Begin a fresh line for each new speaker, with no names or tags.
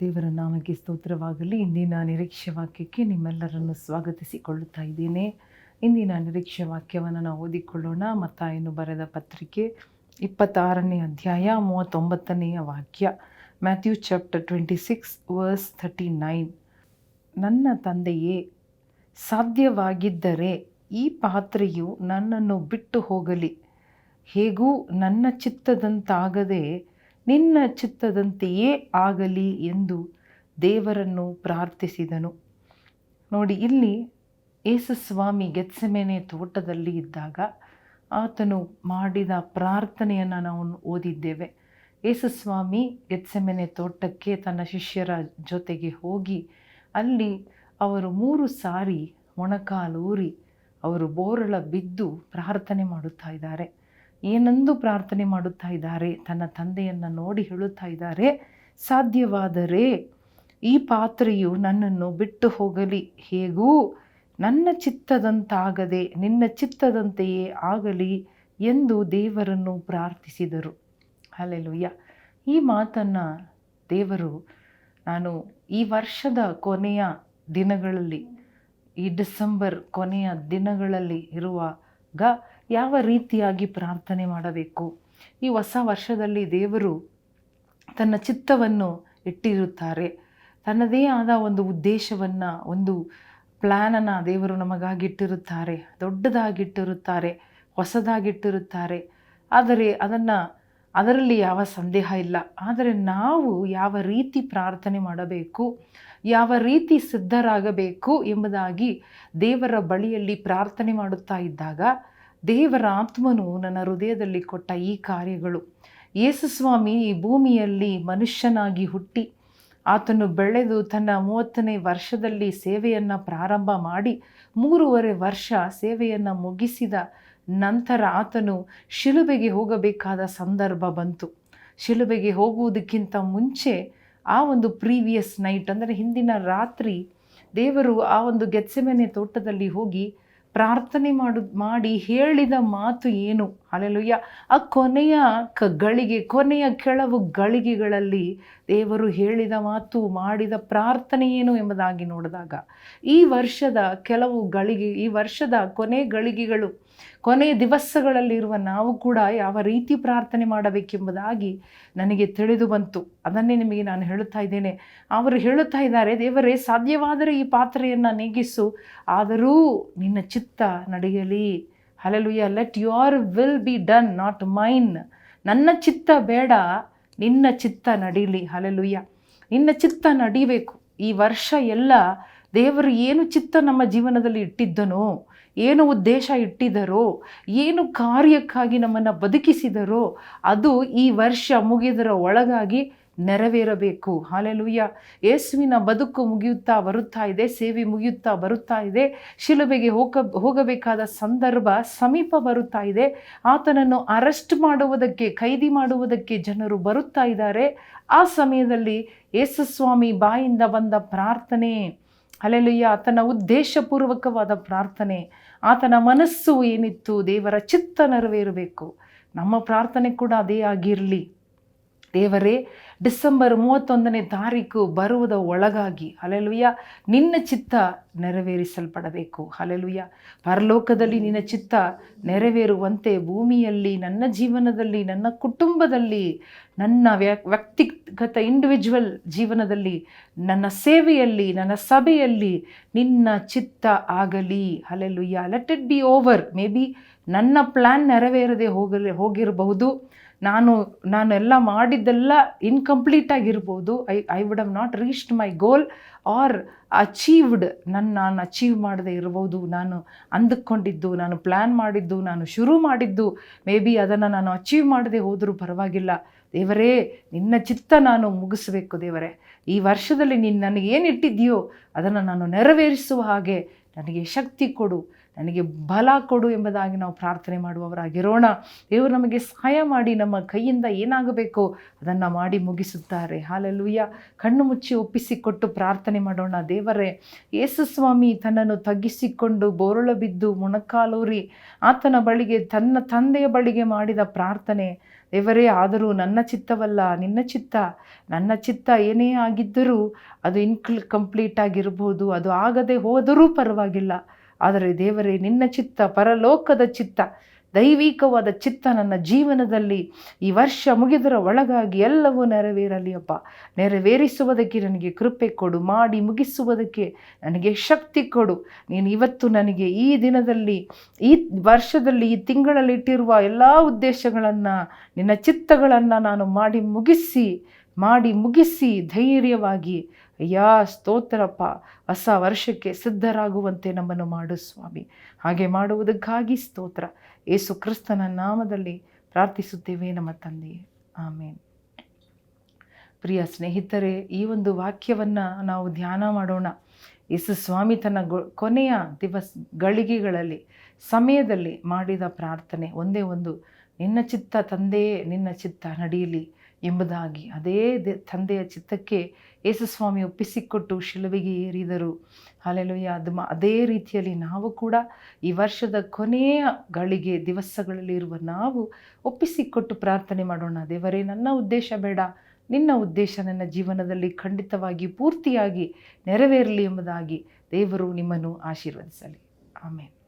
ದೇವರ ನಾಮಕ್ಕೆ ಸ್ತೋತ್ರವಾಗಲಿ. ಇಂದಿನ ನಿರೀಕ್ಷೆ ವಾಕ್ಯಕ್ಕೆ ನಿಮ್ಮೆಲ್ಲರನ್ನು ಸ್ವಾಗತಿಸಿಕೊಳ್ಳುತ್ತಾ ಇದ್ದೇನೆ. ಇಂದಿನ ನಿರೀಕ್ಷೆ ವಾಕ್ಯವನ್ನು ನಾವು ಓದಿಕೊಳ್ಳೋಣ. ಮತ್ತಾಯನ್ನು ಬರೆದ ಪತ್ರಿಕೆ ಇಪ್ಪತ್ತಾರನೇ ಅಧ್ಯಾಯ ಮೂವತ್ತೊಂಬತ್ತನೆಯ ವಾಕ್ಯ, Matthew chapter twenty six, verse thirty nine. ನನ್ನ ತಂದೆಯೇ, ಸಾಧ್ಯವಾಗಿದ್ದರೆ ಈ ಪಾತ್ರೆಯು ನನ್ನನ್ನು ಬಿಟ್ಟು ಹೋಗಲಿ. ಹೇಗೂ ನನ್ನ ಚಿತ್ತದಂತಾಗದೆ ನಿನ್ನ ಚಿತ್ತದಂತೆಯೇ ಆಗಲಿ ಎಂದು ದೇವರನ್ನು ಪ್ರಾರ್ಥಿಸಿದನು. ನೋಡಿ, ಇಲ್ಲಿ ಯೇಸುಸ್ವಾಮಿ ಗೆತ್ಸೆಮೆನೆ ತೋಟದಲ್ಲಿ ಇದ್ದಾಗ ಆತನು ಮಾಡಿದ ಪ್ರಾರ್ಥನೆಯನ್ನು ನಾವು ಓದಿದ್ದೇವೆ. ಯೇಸುಸ್ವಾಮಿ ಗೆತ್ಸೆಮೆನೆ ತೋಟಕ್ಕೆ ತನ್ನ ಶಿಷ್ಯರ ಜೊತೆಗೆ ಹೋಗಿ ಅಲ್ಲಿ ಅವರು ಮೂರು ಸಾರಿ ಮೊಣಕಾಲೂರಿ, ಅವರು ಬೋರಳ ಬಿದ್ದು ಪ್ರಾರ್ಥನೆ ಮಾಡುತ್ತಾ ಇದ್ದಾರೆ. ಏನೆಂದು ಪ್ರಾರ್ಥನೆ ಮಾಡುತ್ತಾ ಇದ್ದಾರೆ, ತನ್ನ ತಂದೆಯನ್ನು ನೋಡಿ ಹೇಳುತ್ತಾ ಇದ್ದಾರೆ, ಸಾಧ್ಯವಾದರೆ ಈ ಪಾತ್ರೆಯು ನನ್ನನ್ನು ಬಿಟ್ಟು ಹೋಗಲಿ. ಹೇಗೂ? ನನ್ನ ಚಿತ್ತದಂತಾಗದೆ, ನಿನ್ನ ಚಿತ್ತದಂತೆಯೇ ಆಗಲಿ ಎಂದು ದೇವರನ್ನು ಪ್ರಾರ್ಥಿಸಿದರು. ಅಲ್ಲೆಲುಯ್ಯ ಈ ಮಾತನ್ನು ದೇವರು ನಾನು ಈ ವರ್ಷದ ಕೊನೆಯ ದಿನಗಳಲ್ಲಿ, ಈ ಡಿಸೆಂಬರ್ ಕೊನೆಯ ದಿನಗಳಲ್ಲಿ ಇರುವಾಗ ಯಾವ ರೀತಿಯಾಗಿ ಪ್ರಾರ್ಥನೆ ಮಾಡಬೇಕು? ಈ ಹೊಸ ವರ್ಷದಲ್ಲಿ ದೇವರು ತನ್ನ ಚಿತ್ತವನ್ನು ಇಟ್ಟಿರುತ್ತಾರೆ. ತನ್ನದೇ ಆದ ಒಂದು ಉದ್ದೇಶವನ್ನು, ಒಂದು ಪ್ಲ್ಯಾನನ್ನು ದೇವರು ನಮಗಾಗಿಟ್ಟಿರುತ್ತಾರೆ ದೊಡ್ಡದಾಗಿಟ್ಟಿರುತ್ತಾರೆ, ಹೊಸದಾಗಿಟ್ಟಿರುತ್ತಾರೆ. ಆದರೆ ಅದನ್ನು, ಅದರಲ್ಲಿ ಯಾವ ಸಂದೇಹ ಇಲ್ಲ. ಆದರೆ ನಾವು ಯಾವ ರೀತಿ ಪ್ರಾರ್ಥನೆ ಮಾಡಬೇಕು, ಯಾವ ರೀತಿ ಸಿದ್ಧರಾಗಬೇಕು ಎಂಬುದಾಗಿ ದೇವರ ಬಳಿಯಲ್ಲಿ ಪ್ರಾರ್ಥನೆ ಮಾಡುತ್ತಾ ಇದ್ದಾಗ ದೇವರ ಆತ್ಮನು ನನ್ನ ಹೃದಯದಲ್ಲಿ ಕೊಟ್ಟ ಈ ಕಾರ್ಯಗಳು. ಯೇಸುಸ್ವಾಮಿ ಈ ಭೂಮಿಯಲ್ಲಿ ಮನುಷ್ಯನಾಗಿ ಹುಟ್ಟಿ ಆತನು ಬೆಳೆದು ತನ್ನ ಮೂವತ್ತನೇ ವರ್ಷದಲ್ಲಿ ಸೇವೆಯನ್ನು ಪ್ರಾರಂಭ ಮಾಡಿ ಮೂರುವರೆ ವರ್ಷ ಸೇವೆಯನ್ನು ಮುಗಿಸಿದ ನಂತರ ಆತನು ಶಿಲುಬೆಗೆ ಹೋಗಬೇಕಾದ ಸಂದರ್ಭ ಬಂತು. ಶಿಲುಬೆಗೆ ಹೋಗುವುದಕ್ಕಿಂತ ಮುಂಚೆ ಆ ಒಂದು ಪ್ರೀವಿಯಸ್ ನೈಟ್, ಅಂದರೆ ಹಿಂದಿನ ರಾತ್ರಿ ದೇವರು ಆ ಒಂದು ಗೆತ್ಸೆಮೆನೆ ತೋಟದಲ್ಲಿ ಹೋಗಿ ಪ್ರಾರ್ಥನೆ ಮಾಡು ಮಾಡಿ ಹೇಳಿದ ಮಾತು ಏನು? ಅಲ್ಲೆಲುಯ್ಯ ಆ ಕೊನೆಯ ಕ ಗಳಿಗೆ ಕೊನೆಯ ಕೆಲವು ಗಳಿಗೆಗಳಲ್ಲಿ ದೇವರು ಹೇಳಿದ ಮಾತು, ಮಾಡಿದ ಪ್ರಾರ್ಥನೆ ಏನು ಎಂಬುದಾಗಿ ನೋಡಿದಾಗ, ಈ ವರ್ಷದ ಕೆಲವು ಗಳಿಗೆ, ಈ ವರ್ಷದ ಕೊನೆ ಗಳಿಗೆಗಳು, ಕೊನೆ ದಿವಸಗಳಲ್ಲಿರುವ ನಾವು ಕೂಡ ಯಾವ ರೀತಿ ಪ್ರಾರ್ಥನೆ ಮಾಡಬೇಕೆಂಬುದಾಗಿ ನನಗೆ ತಿಳಿದು ಬಂತು. ಅದನ್ನೇ ನಿಮಗೆ ನಾನು ಹೇಳುತ್ತಾ ಇದ್ದೇನೆ. ಅವರು ಹೇಳುತ್ತಾ ಇದ್ದಾರೆ, ದೇವರೇ, ಸಾಧ್ಯವಾದರೆ ಈ ಪಾತ್ರೆಯನ್ನು ನೀಗಿಸು, ಆದರೂ ನಿನ್ನ ಚಿತ್ತ ನಡೆಯಲಿ. Hallelujah let your will be done not mine ನನ್ನ ಚಿತ್ತ ಬೇಡ, ನಿನ್ನ ಚಿತ್ತ ನಡೀಲಿ. ಹಲಲುಯ್ಯ ನಿನ್ನ ಚಿತ್ತ ನಡಿಬೇಕು. ಈ ವರ್ಷ ಎಲ್ಲ ದೇವರು ಏನು ಚಿತ್ತ ನಮ್ಮ ಜೀವನದಲ್ಲಿ ಇಟ್ಟಿದ್ದನೋ, ಏನು ಉದ್ದೇಶ ಇಟ್ಟಿದ್ದರೋ ಏನು ಕಾರ್ಯಕ್ಕಾಗಿ ನಮ್ಮನ್ನು ಬದುಕಿಸಿದರೋ, ಅದು ಈ ವರ್ಷ ಮುಗಿದರ ಒಳಗಾಗಿ ನೆರವೇರಬೇಕು. ಹಾಲೆಲುಯ್ಯ ಯೇಸುವಿನ ಬದುಕು ಮುಗಿಯುತ್ತಾ ಬರುತ್ತಾ ಇದೆ, ಸೇವೆ ಮುಗಿಯುತ್ತಾ ಬರುತ್ತಾ ಇದೆ. ಶಿಲುಬೆಗೆ ಹೋಗ, ಹೋಗಬೇಕಾದ ಸಂದರ್ಭ ಸಮೀಪ ಬರುತ್ತಾ ಇದೆ. ಆತನನ್ನು ಅರೆಸ್ಟ್ ಮಾಡುವುದಕ್ಕೆ, ಖೈದಿ ಮಾಡುವುದಕ್ಕೆ ಜನರು ಬರುತ್ತಾ ಇದ್ದಾರೆ. ಆ ಸಮಯದಲ್ಲಿ ಯೇಸುಸ್ವಾಮಿ ಬಾಯಿಂದ ಬಂದ ಪ್ರಾರ್ಥನೆ. ಅಲೆಲುಯ್ಯ ಆತನ ಉದ್ದೇಶಪೂರ್ವಕವಾದ ಪ್ರಾರ್ಥನೆ. ಆತನ ಮನಸ್ಸು ಏನಿತ್ತು, ದೇವರ ಚಿತ್ತ ನೆರವೇರಬೇಕು. ನಮ್ಮ ಪ್ರಾರ್ಥನೆ ಕೂಡ ಅದೇ ಆಗಿರಲಿ. ದೇವರೇ ಡಿಸೆಂಬರ್ ಮೂವತ್ತೊಂದನೇ ತಾರೀಕು ಬರುವುದ ಒಳಗಾಗಿ ಹಲೆಲುಯ್ಯ ನಿನ್ನ ಚಿತ್ತ ನೆರವೇರಿಸಲ್ಪಡಬೇಕು. ಹಲೆಲುಯ್ಯ ಪರಲೋಕದಲ್ಲಿ ನಿನ್ನ ಚಿತ್ತ ನೆರವೇರುವಂತೆ ಭೂಮಿಯಲ್ಲಿ, ನನ್ನ ಜೀವನದಲ್ಲಿ, ನನ್ನ ಕುಟುಂಬದಲ್ಲಿ, ನನ್ನ ವ್ಯಕ್ತಿಗತ ಇಂಡಿವಿಜುವಲ್ ಜೀವನದಲ್ಲಿ, ನನ್ನ ಸೇವೆಯಲ್ಲಿ, ನನ್ನ ಸಭೆಯಲ್ಲಿ ನಿನ್ನ ಚಿತ್ತ ಆಗಲಿ. Hallelujah let it be over maybe ನನ್ನ ಪ್ಲ್ಯಾನ್ ನೆರವೇರದೆ ಹೋಗಲಿ, ಹೋಗಿರಬಹುದು. ನಾನು ನಾನು ಎಲ್ಲ ಮಾಡಿದ್ದೆಲ್ಲ ಇನ್ಕಂಪ್ಲೀಟ್ ಆಗಿರ್ಬೋದು. I I would have not reached my goal or achieved ನನ್ನ ನಾನು ಅಚೀವ್ ಮಾಡದೇ ಇರ್ಬೋದು. ನಾನು ಅಂದುಕೊಂಡಿದ್ದು, ನಾನು ಪ್ಲ್ಯಾನ್ ಮಾಡಿದ್ದು, ನಾನು ಶುರು ಮಾಡಿದ್ದು. ಮೇ ಬಿ ಅದನ್ನು ನಾನು ಅಚೀವ್ ಮಾಡದೆ ಹೋದರೂ ಪರವಾಗಿಲ್ಲ. ದೇವರೇ, ನಿನ್ನ ಚಿತ್ತ ನಾನು ಮುಗಿಸ್ಬೇಕು ದೇವರೇ. ಈ ವರ್ಷದಲ್ಲಿ ನೀನು ಇಟ್ಟಿದೆಯೋ ಅದನ್ನು ನಾನು ನೆರವೇರಿಸುವ ಹಾಗೆ ನನಗೆ ಶಕ್ತಿ ಕೊಡು. ನನಗೆ ಬಲ ಕೊಡು ಎಂಬುದಾಗಿ ನಾವು ಪ್ರಾರ್ಥನೆ ಮಾಡುವವರಾಗಿರೋಣ. ದೇವರು ನಮಗೆ ಸಹಾಯ ಮಾಡಿ ನಮ್ಮ ಕೈಯಿಂದ ಏನಾಗಬೇಕೋ ಅದನ್ನು ಮಾಡಿ ಮುಗಿಸುತ್ತಾರೆ. ಹಾಲಲ್ಲೂಯ್ಯ ಕಣ್ಣು ಮುಚ್ಚಿ ಒಪ್ಪಿಸಿಕೊಟ್ಟು ಪ್ರಾರ್ಥನೆ ಮಾಡೋಣ. ದೇವರೇ, ಯೇಸು ಸ್ವಾಮಿ ತನ್ನನ್ನು ತಗ್ಗಿಸಿಕೊಂಡು ಬೋರಳ ಬಿದ್ದು ಮೊಣಕಾಲೂರಿ ಆತನ ಬಳಿಗೆ ತನ್ನ ತಂದೆಯ ಬಳಿಗೆ ಮಾಡಿದ ಪ್ರಾರ್ಥನೆ. ದೇವರೇ, ಆದರೂ ನನ್ನ ಚಿತ್ತವಲ್ಲ, ನಿನ್ನ ಚಿತ್ತ. ನನ್ನ ಚಿತ್ತ ಏನೇ ಆಗಿದ್ದರೂ ಅದು ಇನ್ಕ್ಲ್ ಕಂಪ್ಲೀಟ್ ಆಗಿರ್ಬೋದು. ಅದು ಆಗದೆ ಹೋದರೂ ಪರವಾಗಿಲ್ಲ. ಆದರೆ ದೇವರೇ, ನಿನ್ನ ಚಿತ್ತ, ಪರಲೋಕದ ಚಿತ್ತ, ದೈವಿಕವಾದ ಚಿತ್ತ ನನ್ನ ಜೀವನದಲ್ಲಿ ಈ ವರ್ಷ ಮುಗಿದರ ಒಳಗಾಗಿ ಎಲ್ಲವೂ ನೆರವೇರಲಿ ಅಪ್ಪ. ನೆರವೇರಿಸುವುದಕ್ಕೆ ನನಗೆ ಕೃಪೆ ಕೊಡು, ಮಾಡಿ ಮುಗಿಸುವುದಕ್ಕೆ ನನಗೆ ಶಕ್ತಿ ಕೊಡು. ನೀನು ಇವತ್ತು ನನಗೆ ಈ ದಿನದಲ್ಲಿ, ಈ ವರ್ಷದಲ್ಲಿ, ಈ ತಿಂಗಳಲ್ಲಿ ಇಟ್ಟಿರುವ ಎಲ್ಲ ಉದ್ದೇಶಗಳನ್ನು, ನಿನ್ನ ಚಿತ್ತಗಳನ್ನು ನಾನು ಮಾಡಿ ಮುಗಿಸಿ ಮಾಡಿ ಮುಗಿಸಿ ಧೈರ್ಯವಾಗಿ, ಅಯ್ಯ, ಸ್ತೋತ್ರಪ್ಪ, ಹೊಸ ವರ್ಷಕ್ಕೆ ಸಿದ್ಧರಾಗುವಂತೆ ನಮ್ಮನ್ನು ಮಾಡು ಸ್ವಾಮಿ. ಹಾಗೆ ಮಾಡುವುದಕ್ಕಾಗಿ ಸ್ತೋತ್ರ. ಏಸು ಕ್ರಿಸ್ತನ ನಾಮದಲ್ಲಿ ಪ್ರಾರ್ಥಿಸುತ್ತೇವೆ ನಮ್ಮ ತಂದೆ ಆಮೇನ್. ಪ್ರಿಯ ಸ್ನೇಹಿತರೆ, ಈ ಒಂದು ವಾಕ್ಯವನ್ನು ನಾವು ಧ್ಯಾನ ಮಾಡೋಣ. ಯೇಸು ಸ್ವಾಮಿ ತನ್ನ ಕೊನೆಯ ದಿವಸ, ಗಳಿಗೆಗಳಲ್ಲಿ, ಸಮಯದಲ್ಲಿ ಮಾಡಿದ ಪ್ರಾರ್ಥನೆ. ಒಂದೇ ಒಂದು, ನಿನ್ನ ಚಿತ್ತ ತಂದೆಯೇ, ನಿನ್ನ ಚಿತ್ತ ನಡೆಯಲಿ ಎಂಬುದಾಗಿ ಅದೇ ತಂದೆಯ ಚಿತ್ತಕ್ಕೆ ಯೇಸುಸ್ವಾಮಿ ಒಪ್ಪಿಸಿಕೊಟ್ಟು ಶಿಲುವಿಗೆ ಏರಿದರು. ಅಲ್ಲೆಲ್ಲೂಯ್ಯ ಅದು ಅದೇ ರೀತಿಯಲ್ಲಿ ನಾವು ಕೂಡ ಈ ವರ್ಷದ ಕೊನೆಯ ಗಳಿಗೆ ದಿವಸಗಳಲ್ಲಿ ಇರುವ ನಾವು ಒಪ್ಪಿಸಿಕೊಟ್ಟು ಪ್ರಾರ್ಥನೆ ಮಾಡೋಣ. ದೇವರೇ, ನನ್ನ ಉದ್ದೇಶ ಬೇಡ. ನಿನ್ನ ಉದ್ದೇಶ ನನ್ನ ಜೀವನದಲ್ಲಿ ಖಂಡಿತವಾಗಿ ಪೂರ್ತಿಯಾಗಿ ನೆರವೇರಲಿ ಎಂಬುದಾಗಿ ದೇವರು ನಿಮ್ಮನ್ನು ಆಶೀರ್ವದಿಸಲಿ. ಆಮೇಲೆ